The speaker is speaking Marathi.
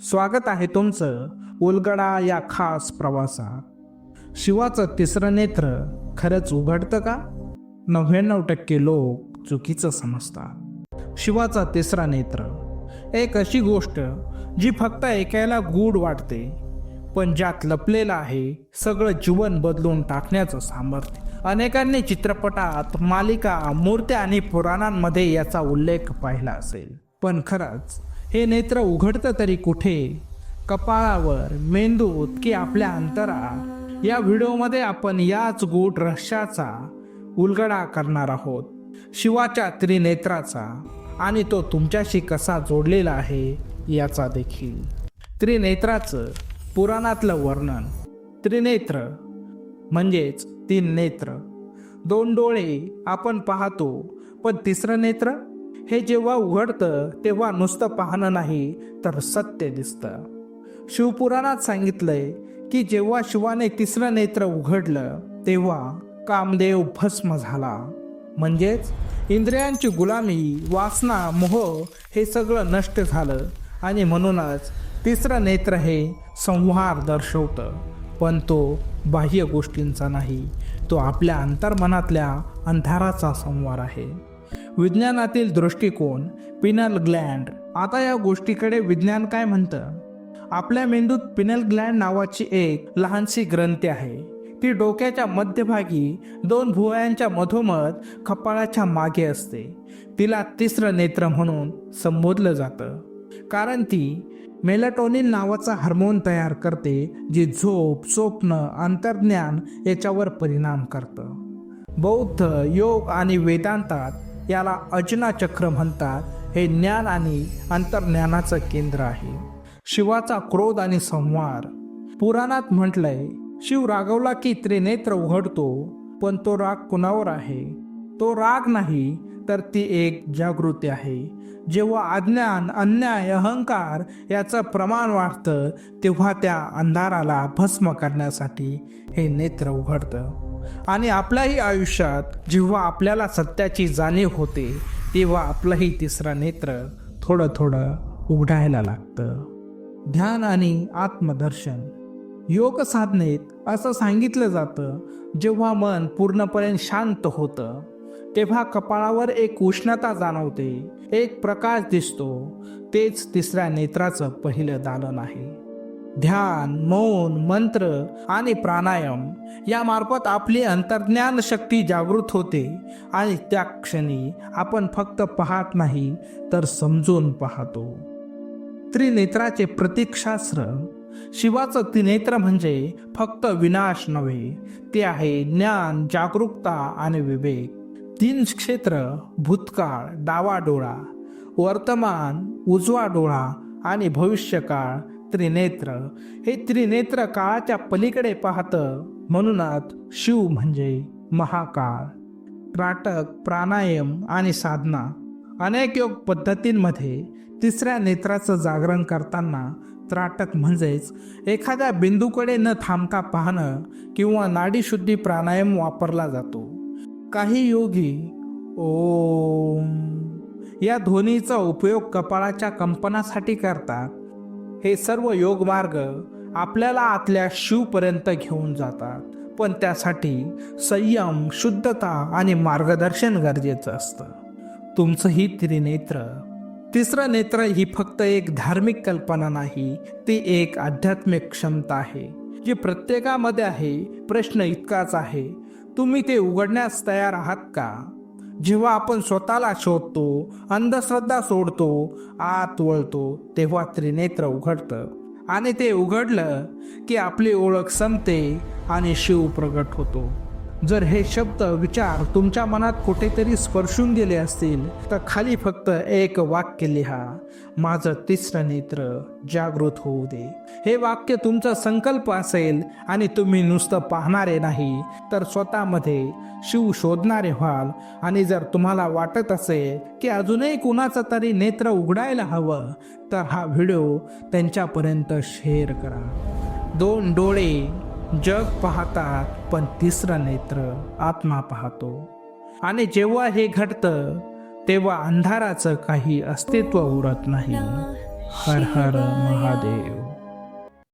स्वागत आहे तुमचं उलगडा या खास प्रवासात शिवाचं तिसरं नेत्र खरंच उघडतं का? नव्याण्णव टक्के लोक चुकीचं समजतात. शिवाचा तिसरा नेत्र. एक अशी गोष्ट जी फक्त ऐकायला गूढ वाटते पण ज्यात लपलेलं आहे सगळं जीवन बदलून टाकण्याचं सामर्थ्य. अनेकांनी चित्रपटात मालिका मूर्त्या आणि पुराणांमध्ये याचा उल्लेख पाहिला असेल. पण खरंच हे नेत्र उघडतं तरी कुठे? कपाळावर मेंदूत की आपल्या अंतरात? या व्हिडिओमध्ये आपण याच गूढ रहस्याचा उलगडा करणार आहोत. शिवाच्या त्रिनेत्राचा आणि तो तुमच्याशी कसा जोडलेला आहे याचा देखील. त्रिनेत्राचं पुराणातलं वर्णन. त्रिनेत्र म्हणजेच तीन नेत्र. दोन डोळे आपण पाहतो पण तिसरं नेत्र? हे जेव्हा उघडतं तेव्हा नुसतं पाहणं नाही तर सत्य दिसतं. शिवपुराणात सांगितलंय की जेव्हा शिवाने तिसरं नेत्र उघडलं तेव्हा कामदेव भस्म झाला. म्हणजेच इंद्रियांची गुलामी वासना मोह हे सगळं नष्ट झालं आणि म्हणूनच तिसरं नेत्र हे संहार दर्शवतं. पण तो बाह्य गोष्टींचा नाही तो आपल्या अंतर्मनातल्या अंधाराचा संवार आहे. विज्ञानातील दृष्टिकोन पिनल ग्लँड. आता या गोष्टीकडे विज्ञान काय म्हणतं? आपल्या मेंदूत पिनल ग्लँड नावाची एक लहानशी ग्रंथी आहे. ती डोक्याच्या मध्यभागी दोन भुवयांच्या मधोमध कपाळाच्या मागे असते. तिला तिसरं नेत्र म्हणून संबोधलं जातं. कारण ती मेलाटोनिन नावाचा हार्मोन तयार करते जे झोप स्वप्न अंतर्ज्ञान याच्यावर परिणाम करतं. बौद्ध योग आणि वेदांतात याला अजना चक्र म्हणतात. हे ज्ञान आणि अंतर्ज्ञानाचं केंद्र आहे. शिवाचा क्रोध आणि संहार. पुराणात म्हटलंय शिव रागवला की त्रिनेत्र उघडतो पण तो राग कुणावर आहे? तो राग नाही तर ती एक जागृती आहे. जेव्हा अज्ञान अन्याय अहंकार याचं प्रमाण वाढतं तेव्हा त्या अंधाराला भस्म करण्यासाठी हे नेत्र उघडतं. आणि आपल्याही आयुष्यात जेव्हा आपल्याला सत्याची जाणीव होते तेव्हा आपलंही तिसरा नेत्र थोडं थोडं उघडायला लागतं. ध्यान आणि आत्मदर्शन. योग साधनेत असं सांगितलं जातं जेव्हा मन पूर्णपणे शांत होतं तेव्हा कपाळावर एक उष्णता जाणवते एक प्रकाश दिसतो तेच तिसऱ्या नेत्राचं पहिलं दालन आहे. ध्यान मौन मंत्र आणि प्राणायाम यामार्फत आपली अंतर्ज्ञान शक्ती जागृत होते. आणि त्या क्षणी आपण फक्त पाहत नाही तर समजून पाहतो. त्रिनेत्राचे प्रतीकशास्त्र शिवाचं त्रिनेत्र म्हणजे फक्त विनाश नव्हे ते आहे ज्ञान जागरूकता आणि विवेक. तीन क्षेत्र भूतकाळ डावा डोळा वर्तमान उजवा डोळा आणि भविष्यकाळ त्रिनेत्र. हे त्रिनेत्र काळाच्या पलीकडे पाहतं. म्हणूनच शिव म्हणजे महाकाळ. त्राटक प्राणायाम आणि साधना. अनेक योग पद्धतींमध्ये तिसऱ्या नेत्राचं जागरण करताना त्राटक म्हणजेच एखाद्या बिंदूकडे न थांबता पाहणं किंवा नाडीशुद्धी प्राणायाम वापरला जातो. काही योगी ओम या ध्वनीचा उपयोग कपाळाच्या कंपनासाठी करतात. हे सर्व योगमार्ग आपल्याला आतल्या शिवपर्यंत घेऊन जातात. पण त्यासाठी संयम शुद्धता आणि मार्गदर्शन गरजेचं असतं. तुमचंही त्रिनेत्र तिसरं नेत्र ही फक्त एक धार्मिक कल्पना नाही ती एक आध्यात्मिक क्षमता आहे. जी प्रत्येकामध्ये आहे प्रश्न इतकाच आहे. तुम्ही ते उघडण्यास तयार आहात का? जेव्हा आपण स्वतःला शोधतो अंधश्रद्धा सोडतो आत वळतो तेव्हा त्रिनेत्र उघडतं. आणि ते उघडलं की आपली ओळख संपते आणि शिव प्रगट होतो. जर हे शब्द विचार तुमच्या मनात कुठेतरी स्पर्शून गेले असतील तर खाली फक्त एक वाक्य लिहा. माझं तिसरं नेत्र जागृत होऊ दे. हे वाक्य तुमचा संकल्प असेल आणि तुम्ही नुसतं पाहणारे नाही तर स्वतःमध्ये शिव शोधणारे व्हाल. आणि जर तुम्हाला वाटत असेल की अजूनही कुणाचं तरी नेत्र उघडायला हवं तर हा व्हिडिओ त्यांच्यापर्यंत शेअर करा. दोन डोळे जग पाहतात पण तिसरं नेत्र आत्मा पाहतो. आणि जेव्हा हे घडतं तेव्हा अंधाराचं काही अस्तित्व उरत नाही. हर हर महादेव.